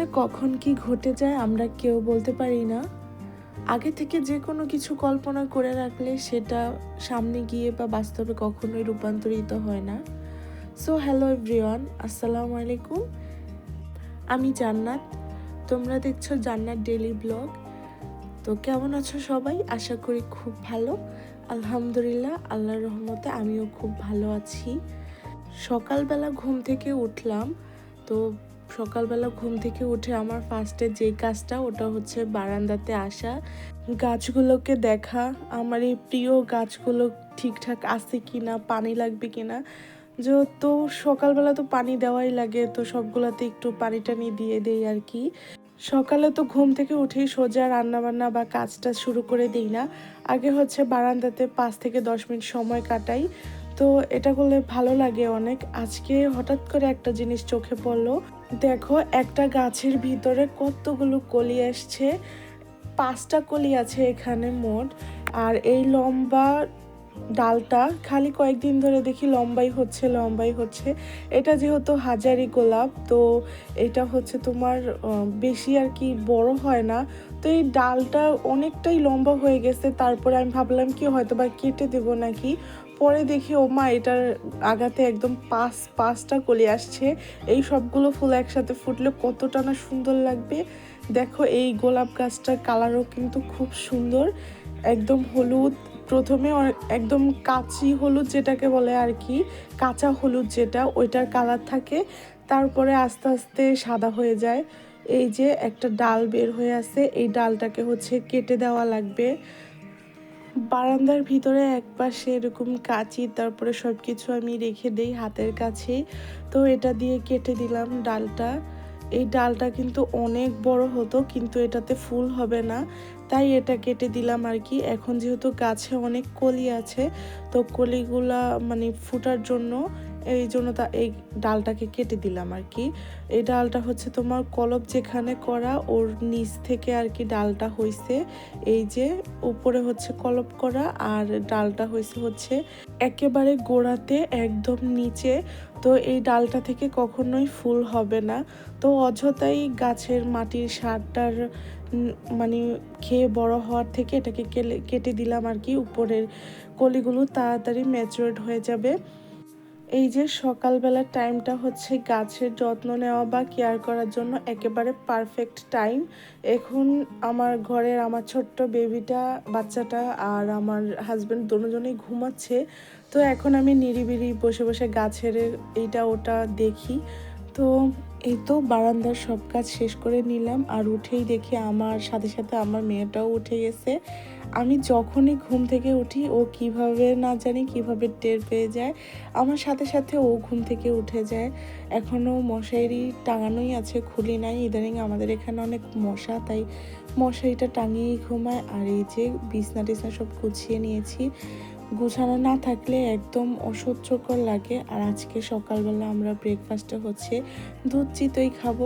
জীবনে কখন কি ঘটে যায় আমরা কেউ বলতে পারি না। আগে থেকে যে কোনো কিছু কল্পনা করে রাখলে সেটা সামনে গিয়ে বা বাস্তবে কখনোই রূপান্তরিত হয় না। সো হ্যালো এভরিওয়ান আসসালামু আলাইকুম। আমি জান্নাত, তোমরা দেখছ জান্নাত ডেলি ব্লগ তো কেমন আছো সবাই? আশা করি খুব ভালো। আলহামদুলিল্লাহ, আল্লাহর রহমতে আমিও খুব ভালো আছি। সকালবেলা ঘুম থেকে উঠলাম, তো সকালবেলা ঘুম থেকে উঠে আমার ফার্স্টে যে কাজটা, ওটা হচ্ছে বারান্দাতে আসা। গাছগুলোকে দেখা, আমার এই প্রিয় গাছগুলো ঠিকঠাক আছে কি না পানি লাগবে কি না যেহেতু সকালবেলা তো পানি দেওয়াই লাগে, তো সবগুলোতে একটু পানি টানি দিয়ে দেয় আর কি। সকালে তো ঘুম থেকে উঠেই সোজা রান্নাবান্না বা কাজটা শুরু করে দিই না। আগে হচ্ছে বারান্দাতে পাঁচ থেকে দশ মিনিট সময় কাটাই। তো এটা করলে ভালো লাগে অনেক। আজকে হঠাৎ করে একটা জিনিস চোখে পড়ল। দেখো, একটা গাছের ভিতরে কতগুলো কলি আসছে। পাঁচটা কলি আছে এখানে মোট। আর এই লম্বা ডালটা খালি কয়েকদিন ধরে দেখি লম্বাই হচ্ছে লম্বাই হচ্ছে। এটা যেহেতু হাজারি গোলাপ, তো এটা হচ্ছে তোমার বেশি আর কি বড় হয় না। তো এই ডালটা অনেকটাই লম্বা হয়ে গেছে, তারপরে আমি ভাবলাম কি হয়তো বা কেটে দেবো নাকি। পরে দেখি, ও মা, এটার আগাতে একদম পাঁচ, পাঁচটা কলি আসছে। এই সবগুলো ফুল একসাথে ফুটলে কতটা না সুন্দর লাগবে। দেখো, এই গোলাপ গাছটার কালারও কিন্তু খুব সুন্দর, একদম হলুদ প্রথমে একদম কাঁচি হলুদ যেটাকে বলে আর কি, কাঁচা হলুদ যেটা, ওইটার কালার থাকে। তারপরে আস্তে আস্তে সাদা হয়ে যায়। এই যে একটা ডাল বের হয়ে আছে, এই ডালটাকে হচ্ছে কেটে দেওয়া লাগবে। বারান্দার ভিতরে এক পাশে এরকম কাঁচি, তারপরে সব কিছু আমি রেখে দেই হাতের কাছে তো এটা দিয়ে কেটে দিলাম ডালটা। এই ডালটা কিন্তু অনেক বড় হতো, কিন্তু এটাতে ফুল হবে না। তাই এটা কেটে দিলাম আর কি। এখন যেহেতু গাছে অনেক কলি আছে, তো কলিগুলা মানে ফুটার জন্য, এই জন্য তা এই ডালটাকে কেটে দিলাম আর কি। এই ডালটা হচ্ছে তোমার কলব যেখানে করা, ওর নিচ থেকে আর কি ডালটা হয়েছে এই যে উপরে হচ্ছে কলব করা, আর ডালটা হয়েছে হচ্ছে একেবারে গোড়াতে একদম নিচে তো এই ডালটা থেকে কখনোই ফুল হবে না। তো অযথাই গাছের মাটির সারটার মানে খেয়ে বড় হওয়ার থেকে এটাকে কেটে দিলাম আর কি। উপরের কলিগুলো তাড়াতাড়ি ম্যাচুরেট হয়ে যাবে। এই যে সকালবেলার টাইমটা হচ্ছে গাছের যত্ন নেওয়া বা কেয়ার করার জন্য একেবারে পারফেক্ট টাইম এখন আমার ঘরের আমার ছোট্ট বেবিটা বাচ্চাটা আর আমার হাজব্যান্ড দুজনেই ঘুমাচ্ছে। তো এখন আমি নিরিবিরি বসে বসে গাছের এইটা ওটা দেখি। তো এই তো বারান্দার সব কাজ শেষ করে নিলাম আর উঠেই দেখি আমার সাথে সাথে আমার মেয়েটাও উঠে গেছে। আমি যখনই ঘুম থেকে উঠি ও কীভাবে না জানি কীভাবে টের পেয়ে যায়। আমার সাথে সাথে ও ঘুম থেকে উঠে যায়। এখনও মশারি টাঙানোই আছে, খুলি নাই। ইদানিং আমাদের এখানে অনেক মশা, তাই মশারিটা টাঙিয়েই ঘুমায়। আর এই যে বিছনা টিছনা সব গুছিয়ে নিয়েছি। গুছানো না থাকলে একদম অসহ্যকর লাগে। আর আজকে সকালবেলা আমরা ব্রেকফাস্টে হচ্ছে দুধ চিতই খাব।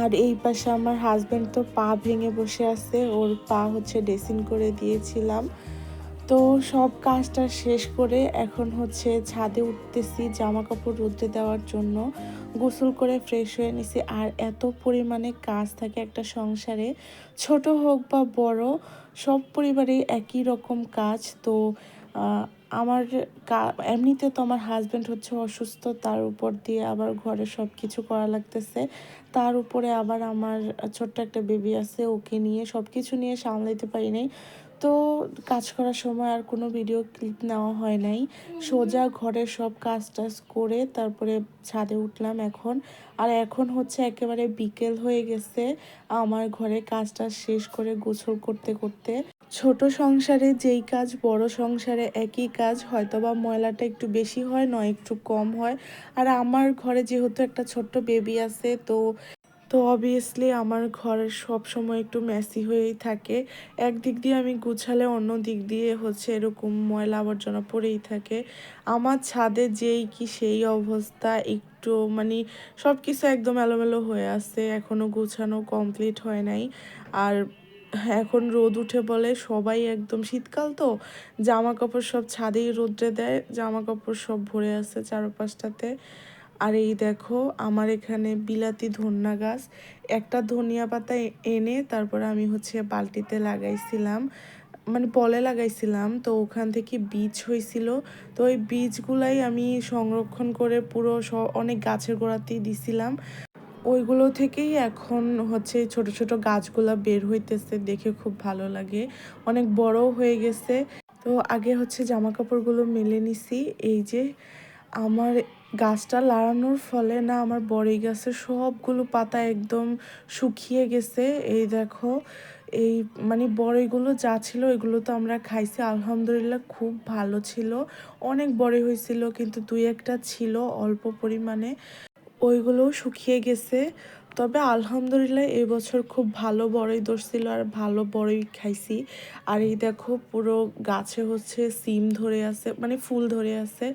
আর এই পাশে আমার হাজব্যান্ড তো পা ভেঙে বসে আছে, ওর পা হচ্ছে ড্রেসিং করে দিয়েছিলাম। তো সব কাজটা শেষ করে এখন হচ্ছে ছাদে উঠতেছি জামা কাপড় রোদে দেওয়ার জন্য। গোসল করে ফ্রেশ হয়ে নিছি। আর এত পরিমাণে কাজ থাকে একটা সংসারে, ছোট হোক বা বড়, সব পরিবারেই একই রকম কাজ। তো আমার এমনিতে তো আমার হাজব্যান্ড হচ্ছে অসুস্থ, তার উপর দিয়ে আবার ঘরে সব কিছু করা লাগতেছে। তার উপরে আবার আমার ছোট্ট একটা বেবি আছে, ওকে নিয়ে সব কিছু নিয়ে সামলাইতে পারি নাই। তো কাজ করার সময় আর কোনো ভিডিও ক্লিপ নেওয়া হয় নাই। সোজা ঘরের সব কাজ টাজ করে তারপরে ছাদে উঠলাম এখন। আর এখন হচ্ছে একেবারে বিকেল হয়ে গেছে, আমার ঘরে কাজটা শেষ করে গোসল করতে করতে। ছোট সংসারে যেই কাজ, বড় সংসারে একই কাজ হয়তো বা ময়লাটা একটু বেশি হয়, নয় একটু কম হয়। আর আমার ঘরে যেহেতু একটা ছোট্ট বেবি আছে, তো তো অবভিয়াসলি আমার ঘর সব সময় একটু মেসি হয়েই থাকে। একদিক দিয়ে আমি গুছালে অন্য দিক দিয়ে হচ্ছে এরকম ময়লা আবর্জনা পড়েই থাকে। আমার ছাদে যেই কি সেই অবস্থা, একটু মানে সব কিছু একদম এলোমেলো হয়ে আছে এখনও গুছানো কমপ্লিট হয় নাই। আর এখন রোদ উঠে বলে সবাই একদম শীতকাল তো। জামা কাপড় সব ছাদেই রোদ্রে দেয় জামা কাপড় সব ভরে আছে চারপাশটাতে। আর এই দেখো, আমার এখানে বিলাতি ধনিয়া গাছ। একটা ধনিয়া পাতা এনে তারপরে আমি হচ্ছে বালতিতে লাগাইছিলাম। মানে পলে লাগাইছিলাম, তো ওখান থেকে বীজ হয়েছিল তো ওই বীজগুলাই আমি সংরক্ষণ করে পুরো অনেক গাছের গোড়াতেই দিছিলাম। ওইগুলো থেকেই এখন হচ্ছে ছোট ছোট গাছগুলো বের হইতেছে, দেখে খুব ভালো লাগে। অনেক বড় হয়ে গেছে। তো আগে হচ্ছে জামা কাপড়গুলো মেলে নিছি। এই যে আমার গাছটা লাগানোর ফলে না আমার বড়ই গাছের সবগুলো পাতা একদম শুকিয়ে গেছে। এই দেখো, এই মানে বড়ইগুলো যা ছিল এগুলো তো আমরা খাইছি। আলহামদুলিল্লাহ খুব ভালো ছিল। অনেক বড় হয়েছিল, কিন্তু দুই একটা ছিল অল্প পরিমাণে। ওইগুলোও শুকিয়ে গেছে। তবে আলহামদুলিল্লাহ এই বছর খুব ভালো বড়ই ধরছিল আর ভালো বড়ই খাইছি। আর এই দেখো পুরো গাছে হচ্ছে সিম ধরে আছে মানে ফুল ধরে আছে।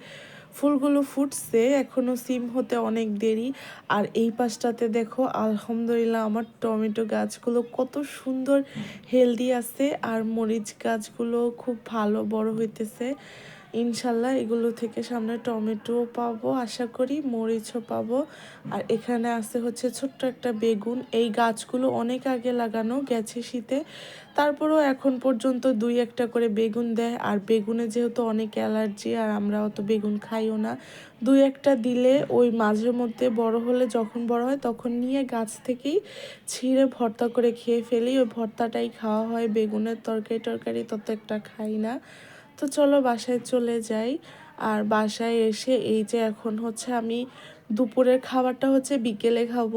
ফুলগুলো ফুটছে এখনও সিম হতে অনেক দেরি। আর এই পাশটাতে দেখো আলহামদুলিল্লাহ আমার টমেটো গাছগুলো কত সুন্দর হেলদি আছে। আর মরিচ গাছগুলো খুব ভালো বড় হইতেছে। ইনশাল্লাহ এগুলো থেকে সামনে টমেটো পাবো, আশা করি মরিচও পাবো। আর এখানে আছে হচ্ছে ছোট্ট একটা বেগুন। এই গাছগুলো অনেক আগে লাগানো গেছে শীতে। তারপরেও এখন পর্যন্ত দুই একটা করে বেগুন দেয়। আর বেগুনে যেহেতু অনেক অ্যালার্জি, আর আমরা অত বেগুন খাইও না, দুই একটা দিলে ওই মাঝে মধ্যে বড় হলে যখন বড় হয় তখন নিয়ে গাছ থেকেই ছিঁড়ে ভর্তা করে খেয়ে ফেলি। ওই ভর্তাটাই খাওয়া হয়, বেগুনের তরকারি টরকারি তত একটা খাই না। তো চলো বাসায় চলে যাই। আর বাসায় এসে এই যে এখন হচ্ছে আমি দুপুরের খাবারটা হচ্ছে বিকেলে খাব।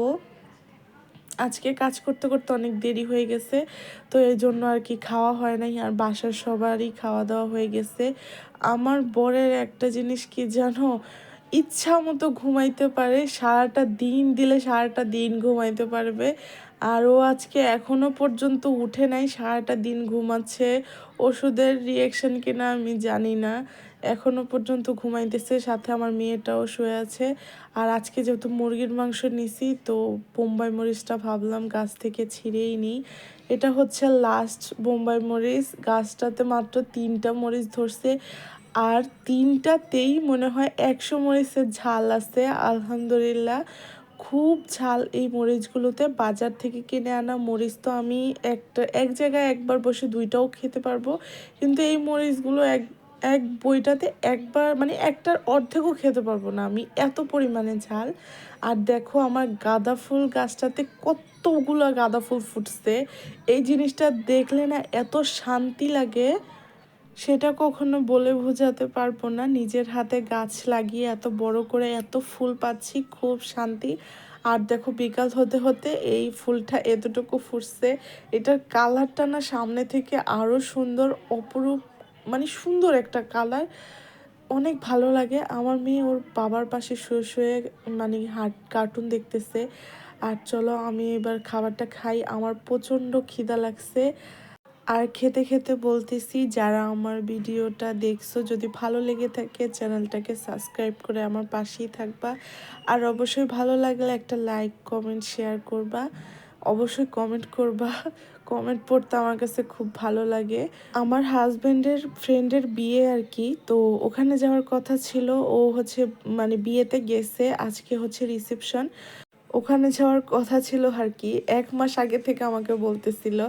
আজকে কাজ করতে করতে অনেক দেরি হয়ে গেছে, তো এই জন্য আর কি খাওয়া হয় নাই। আর বাসার সবারই খাওয়া দাওয়া হয়ে গেছে। আমার বরের একটা জিনিস কি জানো? ইচ্ছা মতো ঘুমাইতে পারে, সারাটা দিন দিলে সারাটা দিন ঘুমাইতে পারবে। আর ও আজকে এখনও পর্যন্ত উঠে নাই, সারাটা দিন ঘুমাচ্ছে। ওষুধের রিয়েকশন কিনা আমি জানি না। এখনও পর্যন্ত ঘুমাইতেছে, সাথে আমার মেয়েটাও শুয়ে আছে। আর আজকে যেহেতু মুরগির মাংস নিছি, তো বোম্বাই মরিচটা ভাবলাম গাছ থেকে ছিঁড়েই নিই। এটা হচ্ছে লাস্ট বোম্বাই মরিচ। গাছটাতে মাত্র তিনটা মরিচ ধরছে। আর তিনটাতেই মনে হয় একশো মরিচের ঝাল আছে, আলহামদুলিল্লাহ। খুব ঝাল এই মরিচগুলোতে। বাজার থেকে কিনে আনা মরিচ তো আমি একটা, এক জায়গায় একবার বসে দুইটাও খেতে পারব। কিন্তু এই মরিচগুলো এক এক বইটাতে একবার মানে একটার অর্ধেকও খেতে পারব না আমি। এত পরিমাণে ঝাল। আর দেখো আমার গাঁদা ফুল গাছটাতে কতগুলো গাঁদা ফুল ফুটছে। এই জিনিসটা দেখলে না এত শান্তি লাগে। সেটা কখনো বলে বোঝাতে পারব না। নিজের হাতে গাছ লাগিয়ে এত বড় করে এত ফুল পাচ্ছি, খুব শান্তি। আর দেখো বিকাল হতে হতে এই ফুলটা এতটুকু ফুটছে। এটার কালারটা না সামনে থেকে আরও সুন্দর, অপরূপ মানে সুন্দর একটা কালার। অনেক ভালো লাগে। আমার মেয়ে ওর বাবার পাশে শুয়ে শুয়ে মানে হাট কার্টুন দেখতেছে। আর চলো আমি এবার খাবারটা খাই। আমার প্রচণ্ড খিদা লাগছে। আর খেতে খেতে বলতেছি, যারা আমার ভিডিওটা দেখছ, যদি ভালো লেগে থাকে, চ্যানেলটাকে সাবস্ক্রাইব করে আমার পাশেই থাকবা। আর অবশ্যই ভালো লাগলে একটা লাইক, কমেন্ট, শেয়ার করবা। অবশ্যই কমেন্ট করবা। কমেন্ট পড়তে আমার কাছে খুব ভালো লাগে। আমার হাজব্যান্ডের ফ্রেন্ডের বিয়ে আর কি, তো ওখানে যাওয়ার কথা ছিল। ও হচ্ছে মানে বিয়েতে গেছে। আজকে হচ্ছে রিসেপশন ওখানে যাওয়ার কথা ছিল আর কি। এক মাস আগে থেকে আমাকে বলতেছিল,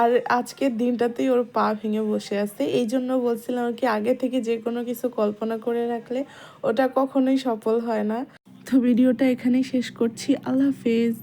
আর আজকের দিনটাতেই ওর পা ভেঙে বসে আছে। এই জন্য বলছিলাম আর কি, আগে থেকে যে কোনো কিছু কল্পনা করে রাখলে ওটা কখনোই সফল হয় না। তো ভিডিওটা এখানেই শেষ করছি। আল্লাহ হাফেজ।